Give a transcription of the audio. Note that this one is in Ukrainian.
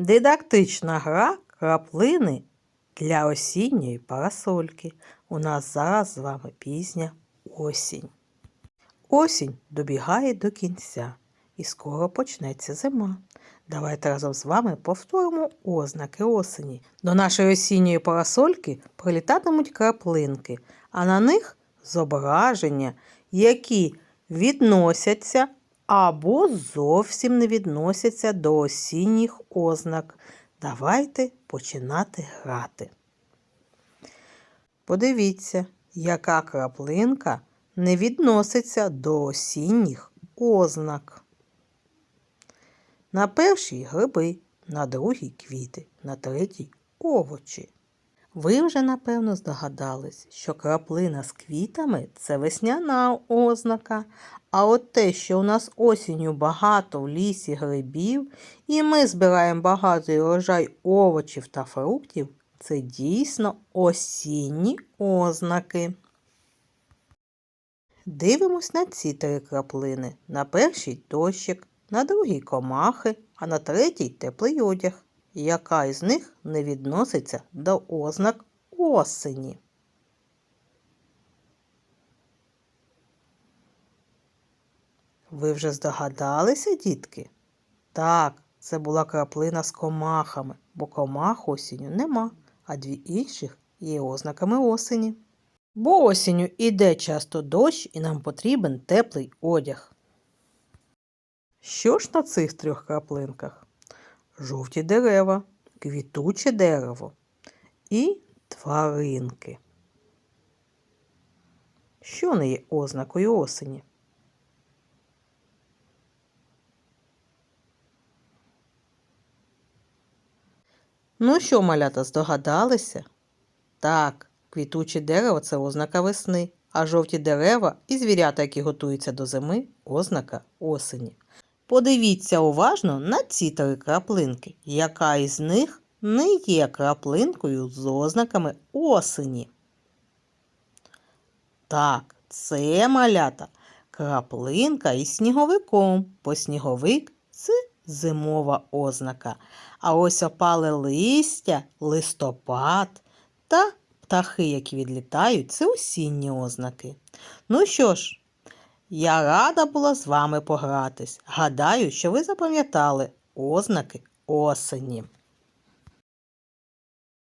Дидактична гра краплини для осінньої парасольки. У нас зараз з вами пізня осінь. Осінь добігає до кінця і скоро почнеться зима. Давайте разом з вами повторимо ознаки осені. До нашої осінньої парасольки прилітатимуть краплинки, а на них зображення, які відносяться або зовсім не відносяться до осінніх ознак. Давайте починати грати. Подивіться, яка краплинка не відноситься до осінніх ознак. На першій гриби, на другій квіти, на третій овочі. Ви вже, напевно, здогадались, що краплина з квітами це весняна ознака, а от те, що у нас осінню багато в лісі грибів, і ми збираємо багатий урожай овочів та фруктів, це дійсно осінні ознаки. Дивимось на ці три краплини. На першій дощик, на другій комахи, а на третій теплий одяг. Яка із них не відноситься до ознак осені? Ви вже здогадалися, дітки? Так, це була краплина з комахами, бо комах осінню нема, а дві інших є ознаками осені. Бо осінню іде часто дощ і нам потрібен теплий одяг. Що ж на цих трьох краплинках? Жовті дерева, квітуче дерево і тваринки. Що не є ознакою осені? Ну що, малята, здогадалися? Так, квітуче дерево це ознака весни, а жовті дерева і звірята, які готуються до зими, ознака осені. Подивіться уважно на ці три краплинки, яка із них не є краплинкою з ознаками осені. Так, це малята краплинка із сніговиком, бо сніговик це зимова ознака. А ось опале листя, листопад та птахи, які відлітають, це осінні ознаки. Ну що ж, я рада була з вами погратись. Гадаю, що ви запам'ятали ознаки осені.